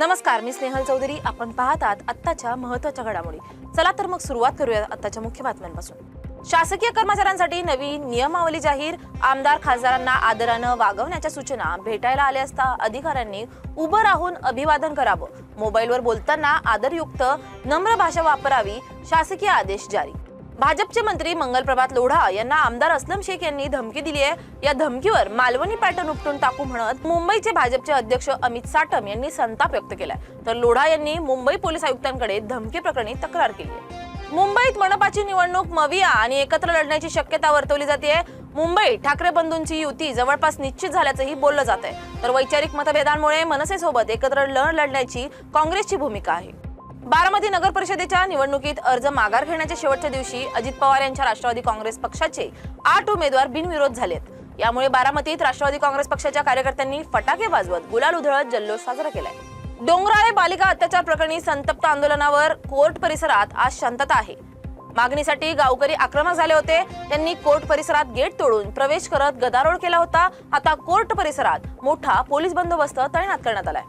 नमस्कार मी स्नेहल चौधरी. आपण पाहतात आत्ताच्या महत्त्वाच्या घडामोडी. चला तर मग सुरुवात करूया आत्ताच्या मुख्य बातम्यांपासून. शासकीय कर्मचाऱ्यांसाठी नवी नियमावली जाहीर. आमदार खासदारांना आदरानं वागवण्याच्या सूचना भेटायला आले असता अधिकाऱ्यांनी उभं राहून अभिवादन करावं. मोबाईलवर बोलताना आदरयुक्त नम्र भाषा वापरावी शासकीय आदेश जारी. भाजपचे मंत्री मंगलप्रभात लोढा यांना आमदार असलम शेख यांनी धमकी दिली आहे. या धमकीवर मालवणी पॅटर्न उपटून टाकू म्हणत मुंबईचे भाजपचे अध्यक्ष अमित साटम यांनी संताप व्यक्त केलाय. तर लोढा यांनी मुंबई पोलीस आयुक्तांकडे धमकी प्रकरणी तक्रार केली आहे. मुंबईत मनपाची निवडणूक मविया आणि एकत्र लढण्याची शक्यता वर्तवली जाते मुंबई ठाकरे बंधूंची युती जवळपास निश्चित झाल्याचंही बोललं जात आहे तर वैचारिक मतभेदांमुळे मनसेसोबत एकत्र लढ लढण्याची काँग्रेसची भूमिका आहे. बारामती नगर परिषदेच्या निवडणुकीत अर्ज माघार घेण्याच्या शेवटच्या दिवशी अजित पवार यांच्या राष्ट्रवादी काँग्रेस पक्षाचे आठ उमेदवार बिनविरोध झालेत. यामुळे बारामतीत राष्ट्रवादी काँग्रेस पक्षाच्या कार्यकर्त्यांनी फटाके वाजवत गुलाल उधळत जल्लोष साजरा केलाय. डोंगराळे बालिका अत्याचार प्रकरणी संतप्त आंदोलनावर कोर्ट परिसरात आज शांतता आहे. मागणीसाठी गावकरी आक्रमक झाले होते. त्यांनी कोर्ट परिसरात गेट तोडून प्रवेश करत गदारोळ केला होता. आता कोर्ट परिसरात मोठा पोलीस बंदोबस्त तैनात करण्यात आलाय.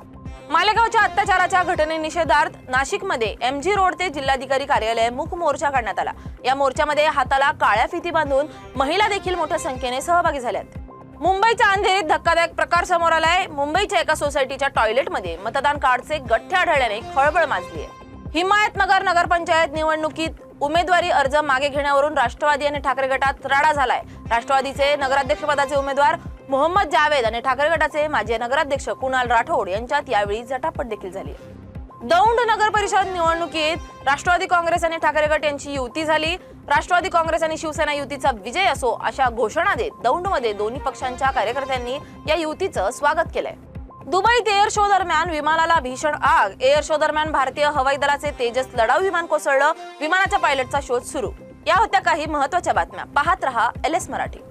मालेगावच्या अत्याचाराच्या घटनेनिषेधार्थ नाशिकमध्ये एमजी रोड ते जिल्हाधिकारी कार्यालय मुख मोर्चा काढण्यात आला. या मोर्चामध्ये हाताला काळ्या फिती बांधून महिला देखील मोठ्या संख्येने सहभागी झाल्यात. मुंबईच्या अंधेरीत धक्कादायक प्रकार समोर आलाय. मुंबईच्या एका सोसायटीच्या टॉयलेटमध्ये मतदान कार्डचे गठ्ठे आढळल्याने खळबळ माजली आहे हिमायतनगर नगरपंचायत निवडणुकीत उमेदवारी अर्ज मागे घेण्यावरून राष्ट्रवादी आणि ठाकरे गटात राडा झालाय. राष्ट्रवादीचे नगराध्यक्षपदाचे उमेदवार मोहम्मद जावेद आणि ठाकरे गटाचे माजी नगराध्यक्ष कुणाल राठोड यांच्यात यावेळी झटापट देखील झाली. दौंड नगर परिषद निवडणुकीत राष्ट्रवादी काँग्रेस आणि ठाकरे गट यांची युती झाली. राष्ट्रवादी काँग्रेस आणि शिवसेना युतीचा विजय असो अशा घोषणा देत दौंडमध्ये दोन्ही पक्षांच्या कार्यकर्त्यांनी या युतीचं स्वागत केलंय. दुबईत एअर शो दरम्यान विमानाला भीषण आग. एअर शो दरम्यान भारतीय हवाई दलाचे तेजस लढाऊ विमान कोसळलं. विमानाच्या पायलटचा शोध सुरू. या होत्या काही महत्त्वाच्या बातम्या. पाहत रहा एल एस मराठी.